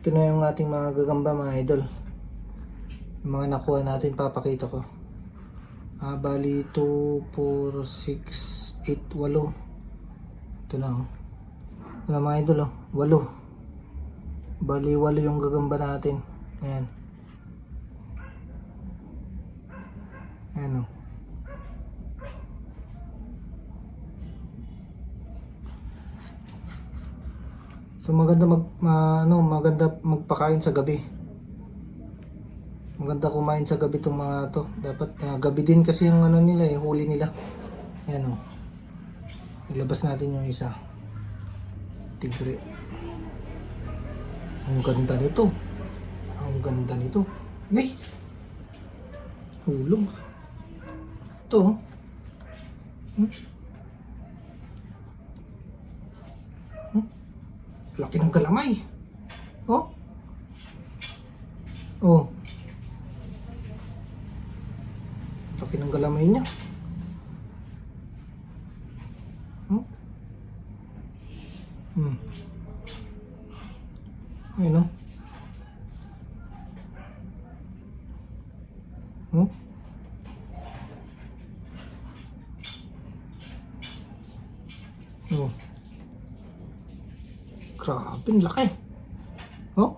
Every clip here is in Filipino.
Ito na yung ating mga gagamba mga idol. Yung mga nakuha natin, papakita ko. Ah, bali 2, 4, 6, 8, 8. Ito na oh. Ito na mga idol oh. 8. Bali 8 yung gagamba natin. Ayan. Ayan oh. So maganda mag ma- ano, maganda magpakain sa gabi. Maganda kumain sa gabi tong mga to. Dapat ah, gabi din kasi yung ano nila eh, huli nila. Ayan oh. Ilabas natin yung isa. Tigre. Ang ganda nito. Ang ganda nito. Ngay! Hulog. Ito oh. Hmm? Laki ng kalamay. Oh. Oh. Laki ng kalamay niya. Oh. Hmm. Ayun oh. Oh. Oh. Grabe, ang laki. Oh.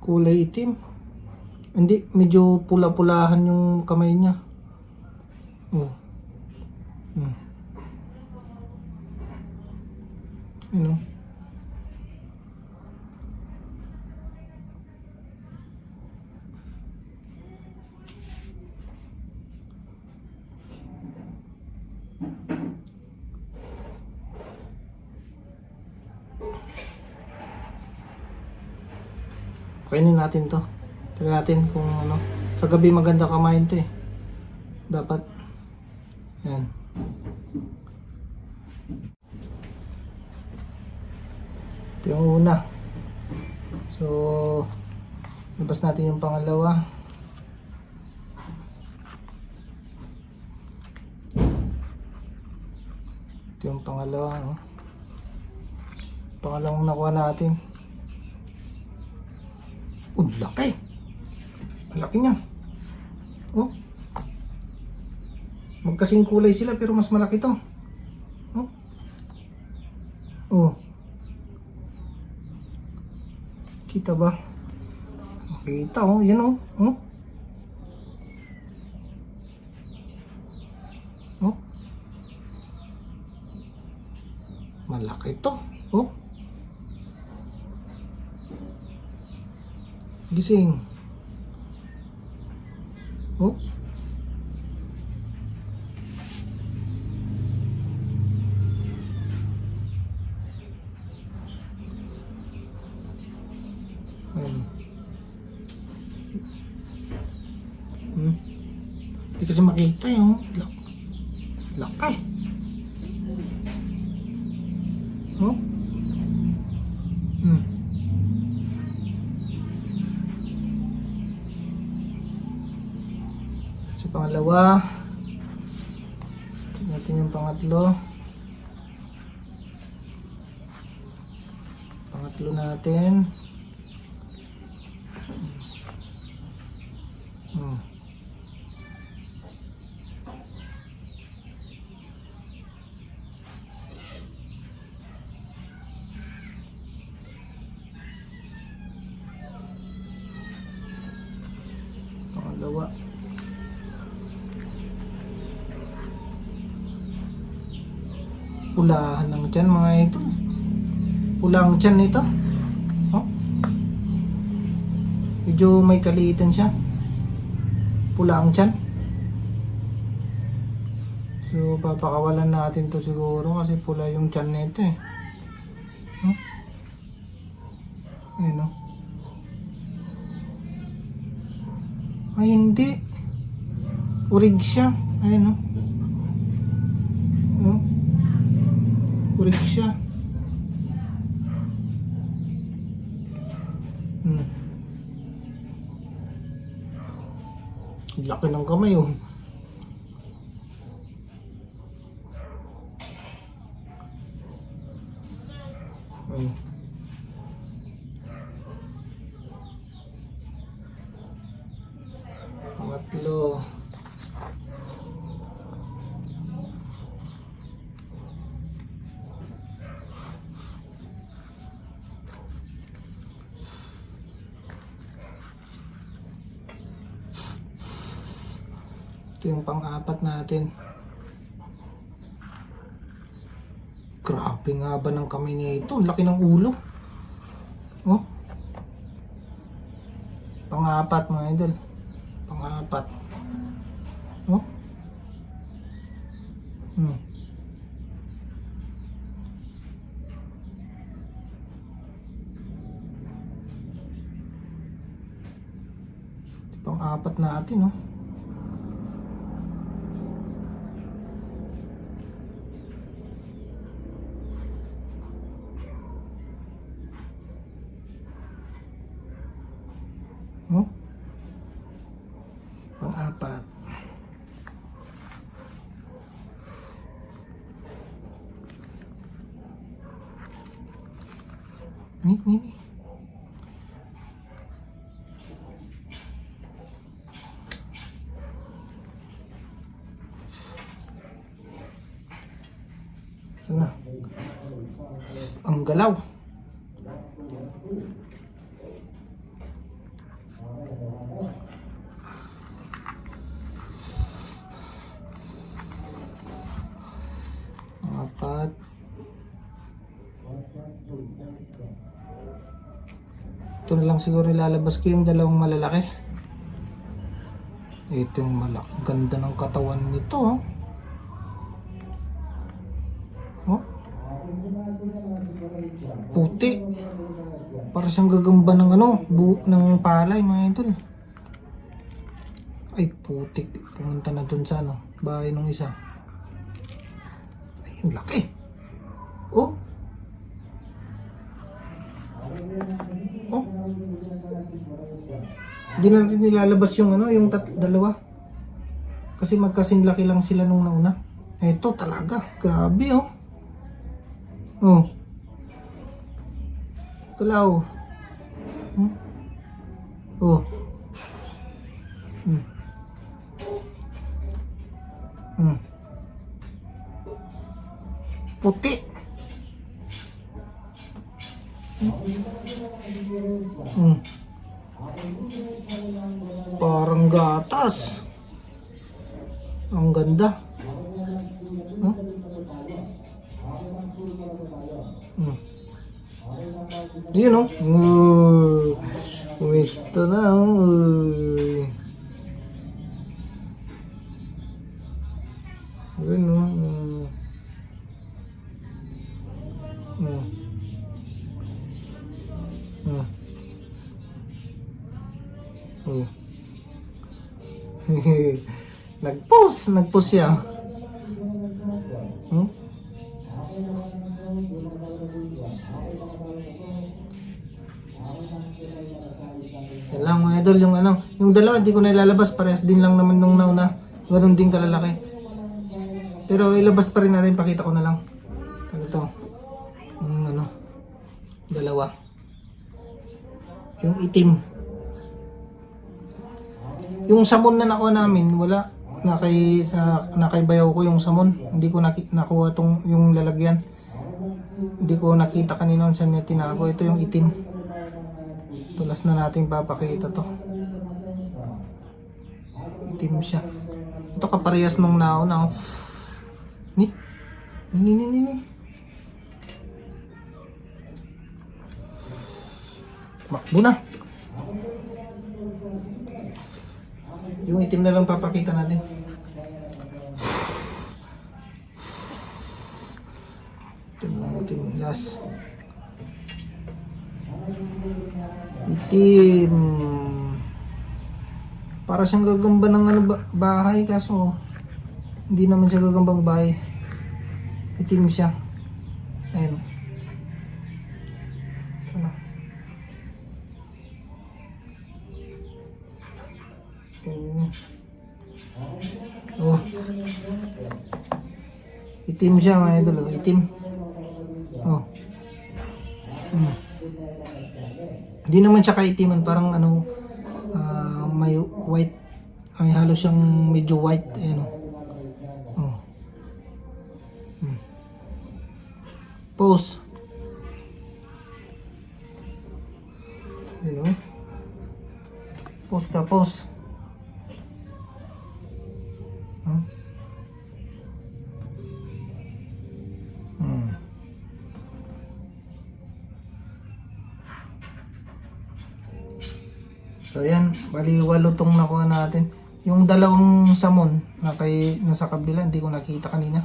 Kulay itim. Hindi, medyo pula-pulahan yung kamay niya. Oh. Hmm. Ano? Kainin natin to. Tignan natin kung ano. Sa gabi maganda kamain to eh. Dapat. Yan. Ito yung una. So, labas natin yung pangalawa. Ito yung pangalawa. Oh. Pangalawang nakuha natin. Laki. Ang laki niya. Oh. Magkasing kulay sila pero mas malaki to. Oh. Oh. Kita ba? Makita oh. Yan oh. Oh. Oh. Malaki to. Oh. Gising. Oh. Hmm. Hindi kasi makita yung lak laki. Oh. Pangalawa, tignan natin yung pangatlo. Pangatlo natin. Hmm. Pangalawa. Pulahan lang dyan mga ito. Pulang dyan nito. Oh. Medyo may kaliitan siya. Pula ang tiyan. So, papakawalan natin to siguro kasi pula yung tiyan nito eh. Huh? Ayun oh. Ay, hindi. Urig siya. Ayun oh. Oh. Urig siya. Hmm. Laki ng kamay. Oh. Pangatlo. Ito yung pang-apat natin. Grabe nga ba ng kamay nito? Ang Laki ng ulo. Oh. Pang-apat mga idol. Pang-apat. Oh. Hmm. Ito Pang-apat natin. Oh. Pang-apat. Ni, ni, ni. Sana. Ang galaw. Ito na lang siguro ilalabas ko yung dalawang malalaki. Ito yung malaki. Ganda ng katawan nito. Oh. Oh. Puti. Para siyang gagamba ng ano, bu ng palay mga idol. Ay, putik. Pumunta na dun sa ano, bahay ng isa. Ay, ang laki. Oh. Hindi na natin nilalabas yung ano, yung tat dalawa. Kasi magkasing laki lang sila nung nauna. Ito talaga, grabe oh. Oh. Kalaw. Hmm? Oh. Hmm. Hmm. Puti. Hmm. Parang gatas. Ang ganda. Huh? Hmm. Yun o. Oh. Gusto na. Oh. Yun o. Oh. Oh. Oh. nag-post, nag-post siya. Hmm? Yan lang mga idol, yung ano, yung dalawa hindi ko na ilalabas, parehas din lang naman nung nauna. Ganun din kalalaki. Pero ilabas pa rin natin, pakita ko na lang. Ito. Yung ano, dalawa. Yung itim. Yung samon na nakuha namin, wala. Nakay, sa, nakaibayaw ko yung samon. Hindi ko naki, nakuha tong, yung lalagyan. Hindi ko nakita kanina saan niya tinago. Ito yung itim. Tulas na natin papakita to. Itim siya. Ito kaparehas nung nauna. Oh. Ni? Ni, ni, ni, ni. Makbo na. Yung itim na lang papakita natin. Ito na itim last. Itim. Para siyang gagamba ng ano ba- bahay kaso hindi naman siya gagambang bahay. Itim siya. Ayun. Sana. Oh. Itim siya mga idol. oh. Itim. Oh. Hmm. Hindi naman siya kaitiman, parang ano, ah, may white, may halo siyang medyo white, ayan o. Oh. Hmm. Pose. Ayan o. Pose ka, pose. So yan, bali walo tong nakuha natin. Yung dalawang samon na kay nasa kabila, hindi ko nakita kanina.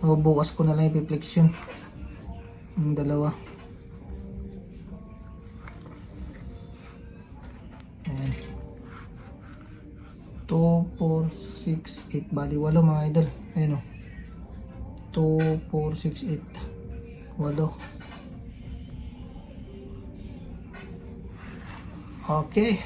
So, bukas ko na lang i-flexion. Yung dalawa. Ayan. 2, 4, 6, 8. Bali, walo mga idol. Ayan o. 2, 4, 6, 8. Walo. Okay.